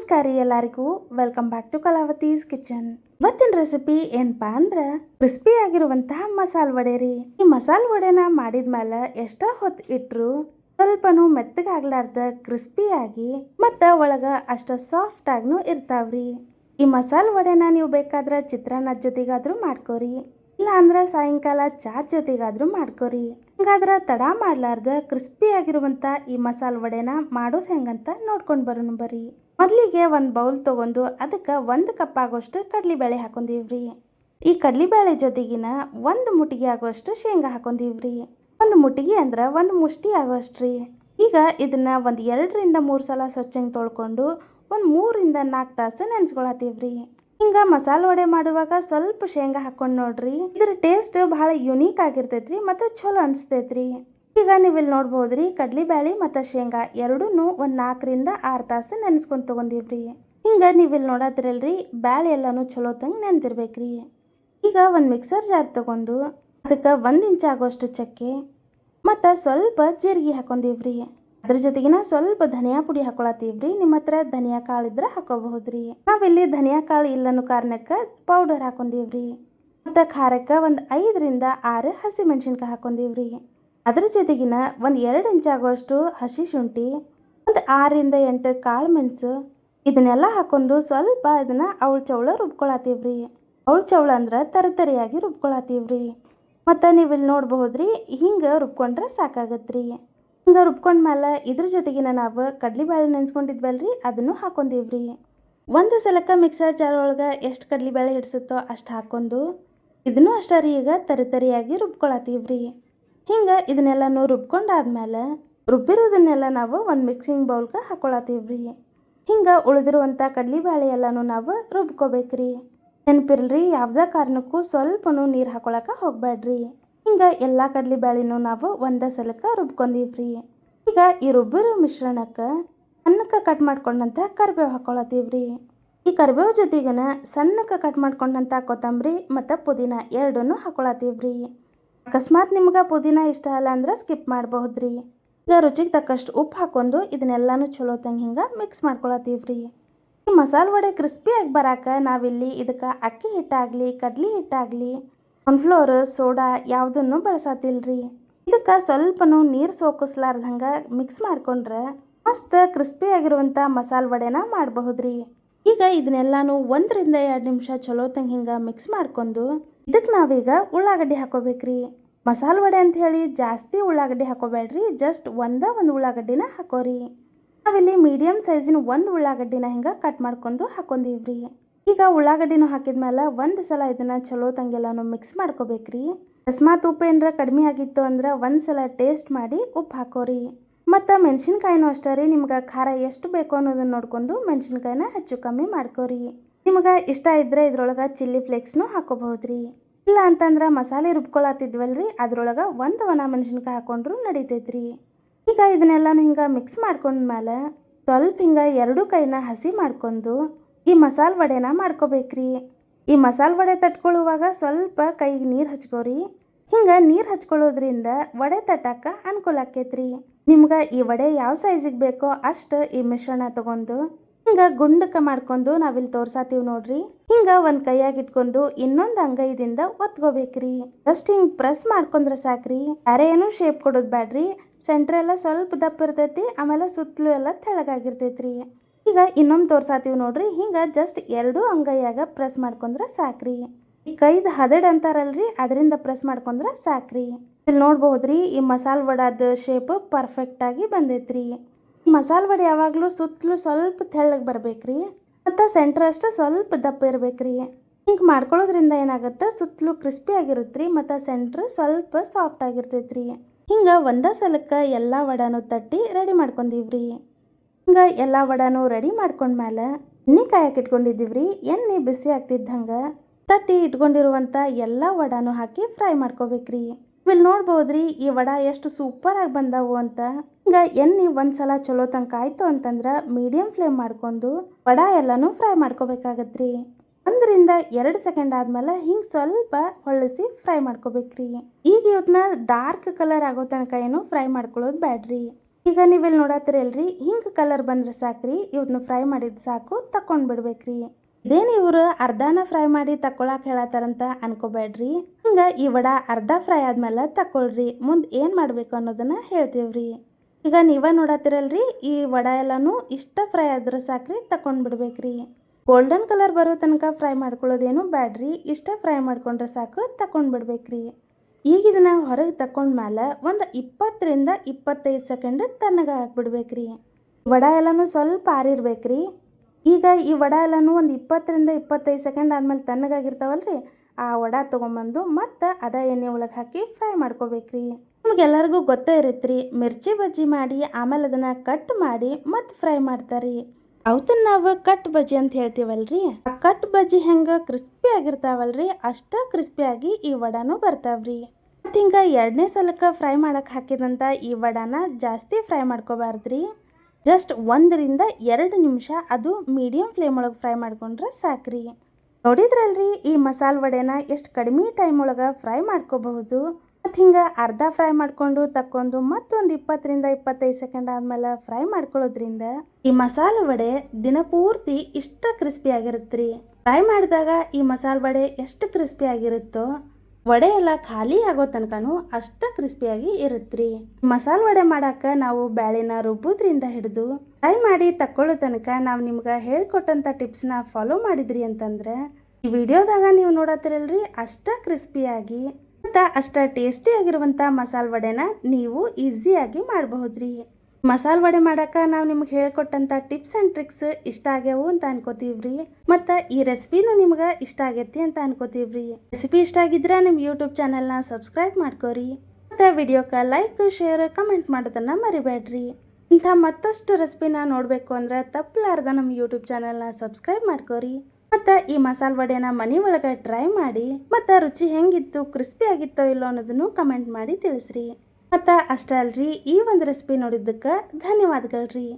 ನಮಸ್ಕಾರ ಎಲ್ಲರಿಗೂ. Welcome back to Kalavati's kitchen ಇವತ್ತಿನ ರೆಸಿಪಿ ಏನಪ್ಪಾ ಅಂದ್ರೆ ಕ್ರಿಸ್ಪಿ ಆಗಿರುವಂತಹ ಮಸಾಲ ವಡೆ ರೀ. ಈ ಮಸಾಲೆ ವಡೆನ ಮಾಡಿದ್ಮೇಲೆ ಎಷ್ಟೋ ಹೊತ್ತು ಇಟ್ರು ಸ್ವಲ್ಪನೂ ಮೆತ್ತಗಾಗ್ಲಾರ್ದ ಕ್ರಿಸ್ಪಿ ಆಗಿ ಮತ್ತ ಒಳಗ ಅಷ್ಟ ಸಾಫ್ಟ್ ಆಗ್ನು ಇರ್ತಾವ್ರಿ ಈ ಮಸಾಲ ವಡೆನ ನೀವು ಬೇಕಾದ್ರೆ ಚಿತ್ರಾನ್ನದ ಜೊತೆಗಾದ್ರೂ ಮಾಡ್ಕೋರಿ. ಇಲ್ಲ ಅಂದ್ರೆ ಸಾಯಂಕಾಲ ಚಾ ಜೊತೆಗಾದ್ರೂ ಮಾಡ್ಕೋರಿ. ಹಂಗಾದ್ರೆ ತಡ ಮಾಡಲಾರ್ದ ಕ್ರಿಸ್ಪಿ ಆಗಿರುವಂತ ಈ ಮಸಾಲ ವಡೆನ ಮಾಡೋದು ಹೆಂಗಂತ ನೋಡ್ಕೊಂಡು ಬರೋಣ ಬರ್ರಿ. ಮೊದಲಿಗೆ ಒಂದು ಬೌಲ್ ತೊಗೊಂಡು ಅದಕ್ಕೆ ಒಂದು ಕಪ್ ಆಗೋಷ್ಟು ಕಡ್ಲಿಬೇಳೆ ಹಾಕೊಂಡೀವ್ರಿ. ಈ ಕಡ್ಲಿಬೇಳೆ ಜೊತೆಗಿನ ಒಂದು ಮುಟ್ಟಿಗೆ ಆಗೋಷ್ಟು ಶೇಂಗಾ ಹಾಕೊಂಡೀವ್ರಿ. ಒಂದು ಮುಟ್ಟಿಗೆ ಅಂದ್ರೆ ಒಂದು ಮುಷ್ಟಿ ಆಗೋಷ್ಟು ರೀ ಈಗ ಇದನ್ನ ಒಂದು ಎರಡರಿಂದ ಮೂರು ಸಲ ಸ್ವಚ್ಛಂಗೆ ತೊಳ್ಕೊಂಡು ಒಂದು ಮೂರಿಂದ ನಾಲ್ಕು ತಾಸು ನೆನೆಸ್ಕೊಳತ್ತೀವ್ರಿ. ಹಿಂಗ ಮಸಾಲೆ ವಡೆ ಮಾಡುವಾಗ ಸ್ವಲ್ಪ ಶೇಂಗಾ ಹಾಕೊಂಡು ನೋಡ್ರಿ. ಇದ್ರ ಟೇಸ್ಟ್ ಬಹಳ ಯುನೀಕ್ ಆಗಿರ್ತೈತ್ರಿ ಮತ್ತೆ ಚಲೋ ಅನ್ಸ್ತೈತ್ರಿ. ಈಗ ನೀವು ಇಲ್ಲಿ ನೋಡ್ಬೋದ್ರಿ ಕಡ್ಲಿಬ್ಯಾಳಿ ಮತ್ತು ಶೇಂಗಾ ಎರಡೂ ಒಂದು ನಾಲ್ಕರಿಂದ ಆರು ತಾಸು ನೆನೆಸ್ಕೊಂಡು ತೊಗೊಂಡಿವ್ರಿ. ಹಿಂಗ ನೀವು ಇಲ್ಲಿ ನೋಡತ್ತಿರಲ್ರಿ ಬ್ಯಾಳೆ ಎಲ್ಲಾನು ಚಲೋ ತಂಗ ನೆನ್ದಿರ್ಬೇಕ್ರಿ. ಈಗ ಒಂದು ಮಿಕ್ಸರ್ ಜಾರ್ ತಗೊಂಡು ಅದಕ್ಕೆ ಒಂದು ಇಂಚ್ ಆಗೋಷ್ಟು ಚಕ್ಕೆ ಮತ್ತು ಸ್ವಲ್ಪ ಜೀರಿಗೆ ಹಾಕೊಂಡೀವ್ರಿ. ಅದ್ರ ಜೊತೆಗಿನ ಸ್ವಲ್ಪ ಧನಿಯಾ ಪುಡಿ ಹಾಕೊಳತೀವ್ರಿ ನಿಮ್ಮ ಹತ್ರ ಧನಿಯಾ ಕಾಳು ಇದ್ರೆ ಹಾಕೋಬಹುದ್ರಿ. ನಾವಿಲ್ಲಿ ಧನಿಯಾ ಕಾಳು ಇಲ್ಲನ್ನು ಕಾರಣಕ್ಕೆ ಪೌಡರ್ ಹಾಕೊಂಡಿವ್ರಿ. ಮತ್ತು ಖಾರಕ್ಕೆ ಒಂದು ಐದರಿಂದ ಆರು ಹಸಿ ಮೆಣಸಿನ್ಕಾಯಿ ಹಾಕೊಂಡೀವ್ರಿ. ಅದ್ರ ಜೊತೆಗಿನ ಒಂದು ಎರಡು ಇಂಚ್ ಆಗುವಷ್ಟು ಹಸಿ ಶುಂಠಿ, ಒಂದು ಆರರಿಂದ ಎಂಟು ಕಾಳು ಮೆಣಸು, ಇದನ್ನೆಲ್ಲ ಹಾಕೊಂಡು ಸ್ವಲ್ಪ ಇದನ್ನ ಅವಳು ಚೌಳ ರುಬ್ಕೊಳತ್ತೀವ್ರಿ. ಅವಳು ಚೌಳ ಅಂದ್ರೆ ತರತರಿಯಾಗಿ ರುಬ್ಕೊಳತ್ತೀವ್ರಿ. ಮತ್ತು ನೀವು ಇಲ್ಲಿ ನೋಡ್ಬಹುದ್ರಿ, ಹಿಂಗೆ ರುಬ್ಕೊಂಡ್ರೆ ಸಾಕಾಗತ್ರಿ. ಹಿಂಗೆ ರುಬ್ಕೊಂಡ್ಮೇಲೆ ಇದ್ರ ಜೊತೆಗಿನ ನಾವು ಕಡ್ಲಿಬೇಳೆ ನೆನೆಸ್ಕೊಂಡಿದ್ವಲ್ರಿ? ಅದನ್ನು ಹಾಕೊಂಡೀವ್ರಿ. ಒಂದು ಸಲಕ್ಕೆ ಮಿಕ್ಸರ್ ಜಾರ್ ಒಳಗೆ ಎಷ್ಟು ಕಡ್ಲಿಬೇಳೆ ಹಿಡಿಸುತ್ತೋ ಅಷ್ಟು ಹಾಕೊಂಡು ಇದನ್ನು ಅಷ್ಟೇ ರೀ ಈಗ ತರಿತರಿಯಾಗಿ ರುಬ್ಕೊಳತ್ತೀವ್ರಿ. ಹಿಂಗೆ ಇದನ್ನೆಲ್ಲನೂ ರುಬ್ಕೊಂಡಾದ್ಮೇಲೆ ರುಬ್ಬಿರೋದನ್ನೆಲ್ಲ ನಾವು ಒಂದು ಮಿಕ್ಸಿಂಗ್ ಬೌಲ್ಗೆ ಹಾಕೊಳತ್ತೀವ್ರಿ. ಹಿಂಗೆ ಉಳಿದಿರುವಂಥ ಕಡ್ಲಿಬೇಳೆ ಎಲ್ಲನೂ ನಾವು ರುಬ್ಕೋಬೇಕ್ರಿ. ನೆನಪಿಲ್ರಿ ಯಾವುದೇ ಕಾರಣಕ್ಕೂ ಸ್ವಲ್ಪನೂ ನೀರು ಹಾಕೊಳಕ್ಕೆ ಹೋಗಬೇಡ್ರಿ ಹಿಂಗೆ ಎಲ್ಲ ಕಡ್ಲಿ ಬ್ಯಾಳಿನೂ ನಾವು ಒಂದೇ ಸಲಕ್ಕೆ ರುಬ್ಕೊಂಡೀವ್ರಿ. ಈಗ ಈ ರುಬ್ಬಿರೋ ಮಿಶ್ರಣಕ್ಕೆ ಸಣ್ಣಕ್ಕೆ ಕಟ್ ಮಾಡ್ಕೊಂಡಂಥ ಕರಿಬೇವು ಹಾಕೊಳತ್ತೀವ್ರಿ ಈ ಕರಿಬೇವು ಜೊತೆಗೇನ ಸಣ್ಣಕ್ಕೆ ಕಟ್ ಮಾಡ್ಕೊಂಡಂಥ ಕೊತ್ತಂಬರಿ ಮತ್ತು ಪುದೀನ ಎರಡನ್ನೂ ಹಾಕೊಳತ್ತೀವ್ರಿ ಅಕಸ್ಮಾತ್ ನಿಮ್ಗೆ ಪುದೀನ ಇಷ್ಟ ಅಲ್ಲ ಅಂದ್ರೆ ಸ್ಕಿಪ್ ಮಾಡಬಹುದ್ರಿ. ಈಗ ರುಚಿಗೆ ತಕ್ಕಷ್ಟು ಉಪ್ಪು ಹಾಕೊಂಡು ಇದನ್ನೆಲ್ಲನೂ ಚಲೋ ತಂಗ ಹಿಂಗೆ ಮಿಕ್ಸ್ ಮಾಡ್ಕೊಳತ್ತೀವ್ರಿ ಈ ಮಸಾಲೆ ವಡೆ ಕ್ರಿಸ್ಪಿಯಾಗಿ ಬರಾಕ ನಾವಿಲ್ಲಿ ಇದಕ್ಕೆ ಅಕ್ಕಿ ಹಿಟ್ಟಾಗಲಿ, ಕಡ್ಲಿ ಹಿಟ್ಟಾಗಲಿ ಕಾರ್ನ್ಫ್ಲೋರ್ ಸೋಡಾ ಯಾವುದನ್ನು ಬಳಸತ್ತಿಲ್ರಿ ಇದಕ್ಕೆ ಸ್ವಲ್ಪನೂ ನೀರು ಸೋಕಿಸ್ಲಾರ್ದಂಗೆ ಮಿಕ್ಸ್ ಮಾಡ್ಕೊಂಡ್ರೆ ಮಸ್ತ್ ಕ್ರಿಸ್ಪಿ ಆಗಿರುವಂಥ ಮಸಾಲೆ ವಡೆನ ಮಾಡಬಹುದ್ರಿ. ಈಗ ಇದನ್ನೆಲ್ಲಾನು ಒಂದರಿಂದ ಎರಡು ನಿಮಿಷ ಚಲೋ ತಂಗ ಹಿಂಗೆ ಮಿಕ್ಸ್ ಮಾಡ್ಕೊಂಡು ಇದಕ್ಕೆ ನಾವೀಗ ಉಳ್ಳಾಗಡ್ಡಿ ಹಾಕೋಬೇಕ್ರಿ. ಮಸಾಲ ವಡೆ ಅಂತ ಹೇಳಿ ಜಾಸ್ತಿ ಉಳ್ಳಾಗಡ್ಡಿ ಹಾಕೋಬೇಡ್ರಿ ಜಸ್ಟ್ ಒಂದ ಒಂದು ಉಳ್ಳಾಗಡ್ಡಿನ ಹಾಕೋರಿ. ನಾವಿಲ್ಲಿ ಮೀಡಿಯಮ್ ಸೈಜಿನ ಒಂದು ಉಳ್ಳಾಗಡ್ಡಿನ ಹಿಂಗೆ ಕಟ್ ಮಾಡ್ಕೊಂಡು ಹಾಕೊಂಡೀವ್ರಿ. ಈಗ ಉಳ್ಳಾಗಡ್ಡಿನೂ ಹಾಕಿದ್ಮೇಲೆ ಒಂದು ಸಲ ಇದನ್ನು ಚಲೋ ತಂಗೆಲ್ಲನೂ ಮಿಕ್ಸ್ ಮಾಡ್ಕೋಬೇಕ್ರಿ. ಅಕಸ್ಮಾತ್ ಉಪ್ಪು ಏನರ ಕಡಿಮೆ ಆಗಿತ್ತು ಅಂದ್ರೆ ಒಂದು ಸಲ ಟೇಸ್ಟ್ ಮಾಡಿ ಉಪ್ಪು ಹಾಕೋರಿ. ಮತ್ತು ಮೆಣಸಿನ್ಕಾಯಿನೂ ಅಷ್ಟೇ ರೀ, ನಿಮ್ಗೆ ಖಾರ ಎಷ್ಟು ಬೇಕು ಅನ್ನೋದನ್ನು ನೋಡ್ಕೊಂಡು ಮೆಣಸಿನ್ಕಾಯಿನ ಹೆಚ್ಚು ಕಮ್ಮಿ ಮಾಡ್ಕೋರಿ. ನಿಮ್ಗೆ ಇಷ್ಟ ಇದ್ದರೆ ಇದ್ರೊಳಗೆ ಚಿಲ್ಲಿ ಫ್ಲೇಕ್ಸ್ನು ಹಾಕೋಬಹುದ್ರಿ. ಇಲ್ಲ ಅಂತಂದ್ರೆ ಮಸಾಲೆ ರುಬ್ಕೊಳತ್ತಿದ್ವಲ್ರಿ ಅದ್ರೊಳಗೆ ಒಂದು ಒಣ ಮೆಣಸಿನ್ಕಾಯಿ ಹಾಕೊಂಡ್ರು ನಡೀತೈತ್ರಿ. ಈಗ ಇದನ್ನೆಲ್ಲನೂ ಹಿಂಗೆ ಮಿಕ್ಸ್ ಮಾಡ್ಕೊಂಡ್ಮೇಲೆ ಸ್ವಲ್ಪ ಹಿಂಗೆ ಎರಡೂ ಕೈನ ಹಸಿ ಮಾಡ್ಕೊಂಡು ಈ ಮಸಾಲೆ ವಡೆನ ಮಾಡ್ಕೋಬೇಕ್ರಿ. ಈ ಮಸಾಲೆ ವಡೆ ತಟ್ಕೊಳ್ಳುವಾಗ ಸ್ವಲ್ಪ ಕೈಗೆ ನೀರು ಹಚ್ಕೋರಿ. ಹಿಂಗೆ ನೀರು ಹಚ್ಕೊಳ್ಳೋದ್ರಿಂದ ವಡೆ ತಟ್ಟಕ್ಕ ಅನುಕೂಲ ಆಕೈತ್ರಿ. ನಿಮ್ಗೆ ಈ ವಡೆ ಯಾವ ಸೈಜಿಗೆ ಬೇಕೋ ಅಷ್ಟು ಈ ಮಿಶ್ರಣ ತಗೊಂಡು ಹಿಂಗೆ ಗುಂಡಕ್ಕೆ ಮಾಡ್ಕೊಂಡು ನಾವಿಲ್ಲಿ ತೋರ್ಸಾತೀವಿ ನೋಡ್ರಿ. ಹಿಂಗೆ ಒಂದು ಕೈಯಾಗಿ ಇಟ್ಕೊಂಡು ಇನ್ನೊಂದು ಅಂಗೈದಿಂದ ಒತ್ಕೋಬೇಕ್ರಿ. ಜಸ್ಟ್ ಹಿಂಗೆ ಪ್ರೆಸ್ ಮಾಡ್ಕೊಂಡ್ರೆ ಸಾಕ್ರಿ. ಬೇರೆ ಏನು ಶೇಪ್ ಕೊಡೋದು ಬ್ಯಾಡ್ರಿ. ಸೆಂಟ್ರ್ ಎಲ್ಲ ಸ್ವಲ್ಪ ದಪ್ಪ ಇರ್ತೈತಿ, ಆಮೇಲೆ ಸುತ್ತಲೂ ಎಲ್ಲ ತೆಳಗಾಗಿರ್ತೈತ್ರಿ ಈಗ ಇನ್ನೊಂದು ತೋರ್ಸಾತೀವಿ ನೋಡ್ರಿ. ಹಿಂಗೆ ಜಸ್ಟ್ ಎರಡೂ ಅಂಗೈಯಾಗ ಪ್ರೆಸ್ ಮಾಡ್ಕೊಂಡ್ರೆ ಸಾಕ್ರಿ. ಈ ಕೈದು ಹದಡ್ ಅಂತಾರಲ್ರಿ, ಅದರಿಂದ ಪ್ರೆಸ್ ಮಾಡ್ಕೊಂಡ್ರೆ ಸಾಕ್ರಿ. ಇಲ್ಲಿ ನೋಡ್ಬಹುದ್ರಿ, ಈ ಮಸಾಲ ವಡಾದ ಶೇಪ್ ಪರ್ಫೆಕ್ಟಾಗಿ ಬಂದೈತ್ರಿ. ಮಸಾಲ ವಡೆ ಯಾವಾಗಲೂ ಸುತ್ತಲೂ ಸ್ವಲ್ಪ ತೆಳ್ಳಗೆ ಬರ್ಬೇಕ್ರಿ. ಮತ್ತು ಸೆಂಟ್ರ್ ಅಷ್ಟು ಸ್ವಲ್ಪ ದಪ್ಪ ಇರ್ಬೇಕ್ರಿ. ಹಿಂಗೆ ಮಾಡ್ಕೊಳ್ಳೋದ್ರಿಂದ ಏನಾಗುತ್ತೆ, ಸುತ್ತಲೂ ಕ್ರಿಸ್ಪಿ ಆಗಿರುತ್ತೆ ಮತ್ತು ಸೆಂಟ್ರ್ ಸ್ವಲ್ಪ ಸಾಫ್ಟ್ ಆಗಿರ್ತೈತ್ರಿ. ಹಿಂಗೆ ಒಂದೇ ಸಲಕ್ಕೆ ಎಲ್ಲ ವಡಾನು ತಟ್ಟಿ ರೆಡಿ ಮಾಡ್ಕೊಂಡೀವ್ರಿ. ಹಿಂಗೆ ಎಲ್ಲ ವಡಾನು ರೆಡಿ ಮಾಡ್ಕೊಂಡ್ಮೇಲೆ ಎಣ್ಣೆ ಕಾಯಕ್ಕೆ ಇಟ್ಕೊಂಡಿದ್ದೀವ್ರಿ, ಎಣ್ಣೆ ಬಿಸಿ ಆಗ್ತಿದ್ದಂಗೆ. ತಟ್ಟಿ ಇಟ್ಕೊಂಡಿರುವಂಥ ಎಲ್ಲ ವಡಾನು ಹಾಕಿ ಫ್ರೈ ಮಾಡ್ಕೋಬೇಕ್ರಿ. ಇಲ್ಲಿ ನೋಡ್ಬೋದ್ರಿ, ಈ ವಡ ಎಷ್ಟು ಸೂಪರ್ ಆಗಿ ಬಂದವು ಅಂತ. ಹಿಂಗ ಎಣ್ಣೆ ಒಂದ್ಸಲ ಚಲೋ ತನಕ ಆಯ್ತು ಅಂತಂದ್ರೆ ಮೀಡಿಯಂ ಫ್ಲೇಮ್ ಮಾಡ್ಕೊಂಡು ವಡ ಎಲ್ಲಾನು ಫ್ರೈ ಮಾಡ್ಕೋಬೇಕಾಗತ್ರಿ. ಒಂದರಿಂದ ಎರಡು ಸೆಕೆಂಡ್ ಆದ್ಮೇಲೆ ಹಿಂಗೆ ಸ್ವಲ್ಪ ಹೊಳಿಸಿ ಫ್ರೈ ಮಾಡ್ಕೋಬೇಕ್ರಿ. ಈಗ ಇವತ್ತನ್ನ ಡಾರ್ಕ್ ಕಲರ್ ಆಗೋ ತನಕ ಏನು ಫ್ರೈ ಮಾಡ್ಕೊಳ್ಳೋದು ಬ್ಯಾಡ್ರಿ. ಈಗ ನೀವೆಲ್ಲಿ ನೋಡತ್ತಿರಲ್ರಿ ಹಿಂಗೆ ಕಲರ್ ಬಂದ್ರೆ ಸಾಕ್ರಿ ಇವನ್ನ ಫ್ರೈ ಮಾಡಿದ್ ಸಾಕು ತಕೊಂಡ್ ಬಿಡ್ಬೇಕ್ರಿ. ಇದೇನು ಇವರು ಅರ್ಧನ ಫ್ರೈ ಮಾಡಿ ತಕೊಳಕ್ ಹೇಳತ್ತಾರಂತ ಅನ್ಕೋಬೇಡ್ರಿ ಹಿಂಗ ಈ ವಡ ಅರ್ಧ ಫ್ರೈ ಆದ್ಮೇಲೆ ತಕೊಳ್ರಿ ಮುಂದ್ ಏನ್ ಮಾಡ್ಬೇಕು ಅನ್ನೋದನ್ನ ಹೇಳ್ತೀವ್ರಿ. ಈಗ ನೀವ ನೋಡತ್ತಿರಲ್ರಿ ಈ ವಡ ಎಲ್ಲಾನು ಇಷ್ಟ ಫ್ರೈ ಆದ್ರೆ ಸಾಕ್ರಿ ತಕೊಂಡ್ ಬಿಡ್ಬೇಕ್ರಿ. ಗೋಲ್ಡನ್ ಕಲರ್ ಬರೋ ತನಕ ಫ್ರೈ ಮಾಡ್ಕೊಳ್ಳೋದೇನು ಬ್ಯಾಡ್ರಿ, ಇಷ್ಟ ಫ್ರೈ ಮಾಡ್ಕೊಂಡ್ರೆ ಸಾಕು ತಕೊಂಡ್ ಬಿಡ್ಬೇಕ್ರಿ. ಈಗ ಇದನ್ನ ಹೊರಗೆ ತಕೊಂಡ್ಮೇಲೆ ಒಂದು ಇಪ್ಪತ್ತರಿಂದ ಇಪ್ಪತ್ತೈದು ಸೆಕೆಂಡ್ ತಣ್ಣಗೆ ಹಾಕ್ಬಿಡ್ಬೇಕ್ರಿ. ವಡ ಎಲ್ಲನೂ ಸ್ವಲ್ಪ ಆರಿರ್ಬೇಕ್ರಿ. ಈಗ ಈ ವಡ ಎಲ್ಲನೂ ಒಂದು ಇಪ್ಪತ್ತರಿಂದ ಇಪ್ಪತ್ತೈದು ಸೆಕೆಂಡ್ ಆದ್ಮೇಲೆ ತಣ್ಣಗಾಗಿರ್ತಾವಲ್ರಿ, ಆ ವಡ ತೊಗೊಂಬಂದು ಮತ್ತು ಅದ ಎಣ್ಣೆ ಒಳಗೆ ಹಾಕಿ ಫ್ರೈ ಮಾಡ್ಕೋಬೇಕ್ರಿ. ನಿಮಗೆಲ್ಲರಿಗೂ ಗೊತ್ತೇ ಇರತ್ರಿ, ಮಿರ್ಚಿ ಬಜ್ಜಿ ಮಾಡಿ ಆಮೇಲೆ ಅದನ್ನು ಕಟ್ ಮಾಡಿ ಮತ್ತು ಫ್ರೈ ಮಾಡ್ತಾರಿ ಅವತ್ತನ್ನ ನಾವು ಕಟ್ ಬಜ್ಜಿ ಅಂತ ಹೇಳ್ತೀವಲ್ರಿ? ಆ ಕಟ್ ಬಜ್ಜಿ ಹೆಂಗ ಕ್ರಿಸ್ಪಿ ಆಗಿರ್ತಾವಲ್ರಿ, ಅಷ್ಟ ಕ್ರಿಸ್ಪಿಯಾಗಿ ಈ ವಡಾನು ಬರ್ತಾವ್ರಿ. ಮತ್ತು ಹಿಂಗ ಎರಡನೇ ಸಲಕ್ಕೆ ಫ್ರೈ ಮಾಡಕ್ಕೆ ಹಾಕಿದಂತ ಈ ವಡಾನ ಜಾಸ್ತಿ ಫ್ರೈ ಮಾಡ್ಕೋಬಾರ್ದ್ರಿ. ಜಸ್ಟ್ ಒಂದರಿಂದ ಎರಡು ನಿಮಿಷ ಅದು ಮೀಡಿಯಂ ಫ್ಲೇಮ್ ಒಳಗೆ ಫ್ರೈ ಮಾಡ್ಕೊಂಡ್ರೆ ಸಾಕ್ರಿ. ನೋಡಿದ್ರಲ್ರಿ ಈ ಮಸಾಲೆ ವಡೆನ ಎಷ್ಟು ಕಡಿಮೆ ಟೈಮ್ ಒಳಗೆ ಫ್ರೈ ಮಾಡ್ಕೋಬಹುದು. ಮತ್ತು ಹಿಂಗೆ ಅರ್ಧ ಫ್ರೈ ಮಾಡಿಕೊಂಡು ತಕ್ಕೊಂಡು ಮತ್ತೊಂದು ಇಪ್ಪತ್ತರಿಂದ ಇಪ್ಪತ್ತೈದು ಸೆಕೆಂಡ್ ಆದಮೇಲೆ ಫ್ರೈ ಮಾಡ್ಕೊಳ್ಳೋದ್ರಿಂದ ಈ ಮಸಾಲೆ ವಡೆ ದಿನ ಪೂರ್ತಿ ಇಷ್ಟ ಕ್ರಿಸ್ಪಿ ಆಗಿರುತ್ತೆ ಫ್ರೈ ಮಾಡಿದಾಗ ಈ ಮಸಾಲೆ ವಡೆ ಎಷ್ಟು ಕ್ರಿಸ್ಪಿ ಆಗಿರುತ್ತೋ, ವಡೆ ಎಲ್ಲ ಖಾಲಿ ಆಗೋ ತನಕನೂ ಅಷ್ಟು ಕ್ರಿಸ್ಪಿಯಾಗಿ ಇರುತ್ತ್ರಿ ಮಸಾಲೆ ವಡೆ ಮಾಡಾಕ ನಾವು ಬ್ಯಾಳಿನ ರುಬ್ಬೋದ್ರಿಂದ ಹಿಡಿದು ಫ್ರೈ ಮಾಡಿ ತಕ್ಕೊಳ್ಳೋ ತನಕ ನಾವು ನಿಮ್ಗೆ ಹೇಳ್ಕೊಟ್ಟಂಥ ಟಿಪ್ಸ್ನ ಫಾಲೋ ಮಾಡಿದ್ರಿ ಅಂತಂದ್ರೆ, ಈ ವಿಡಿಯೋದಾಗ ನೀವು ನೋಡತ್ತಿರಲ್ರಿ ಅಷ್ಟ ಕ್ರಿಸ್ಪಿಯಾಗಿ ಮತ್ತು ಅಷ್ಟ ಟೇಸ್ಟಿ ಆಗಿರುವಂಥ ಮಸಾಲೆ ವಡೆನ ನೀವು ಈಸಿಯಾಗಿ ಮಾಡಬಹುದ್ರಿ. ಮಸಾಲ ವಡೆ ಮಾಡಾಕ ನಾವು ನಿಮ್ಗೆ ಹೇಳ್ಕೊಟ್ಟಂಥ ಟಿಪ್ಸ್ ಆ್ಯಂಡ್ ಟ್ರಿಕ್ಸ್ ಇಷ್ಟ ಆಗ್ಯಾವು ಅಂತ ಅನ್ಕೋತೀವ್ರಿ. ಮತ್ತು ಈ ರೆಸಿಪಿನೂ ನಿಮ್ಗೆ ಇಷ್ಟ ಆಗೈತಿ ಅಂತ ಅನ್ಕೋತೀವ್ರಿ. ರೆಸಿಪಿ ಇಷ್ಟ ಆಗಿದ್ರೆ ನಿಮ್ಮ ಯೂಟ್ಯೂಬ್ ಚಾನಲ್ನ ಸಬ್ಸ್ಕ್ರೈಬ್ ಮಾಡ್ಕೋರಿ. ಮತ್ತು ವಿಡಿಯೋಕ್ಕೆ ಲೈಕ್ ಶೇರ್ ಕಮೆಂಟ್ ಮಾಡೋದನ್ನು ಮರಿಬೇಡ್ರಿ ಇಂಥ ಮತ್ತಷ್ಟು ರೆಸಿಪಿನ ನೋಡಬೇಕು ಅಂದ್ರೆ ತಪ್ಪಲಾರ್ದ ನಮ್ಮ ಯೂಟ್ಯೂಬ್ ಚಾನಲ್ನ ಸಬ್ಸ್ಕ್ರೈಬ್ ಮಾಡ್ಕೋರಿ. ಮತ್ತು ಈ ಮಸಾಲೆ ವಡೆನ ಮನೆ ಒಳಗೆ ಟ್ರೈ ಮಾಡಿ, ಮತ್ತು ರುಚಿ ಹೆಂಗಿತ್ತು ಕ್ರಿಸ್ಪಿ ಆಗಿತ್ತೋ ಇಲ್ಲೋ ಅನ್ನೋದನ್ನು ಕಮೆಂಟ್ ಮಾಡಿ ತಿಳಿಸ್ರಿ. ಮತ್ತು ಅಷ್ಟೇ ಅಲ್ರಿ ಈ ಒಂದು ರೆಸಿಪಿ ನೋಡಿದ್ದಕ್ಕೆ ಧನ್ಯವಾದಗಳ್ರಿ.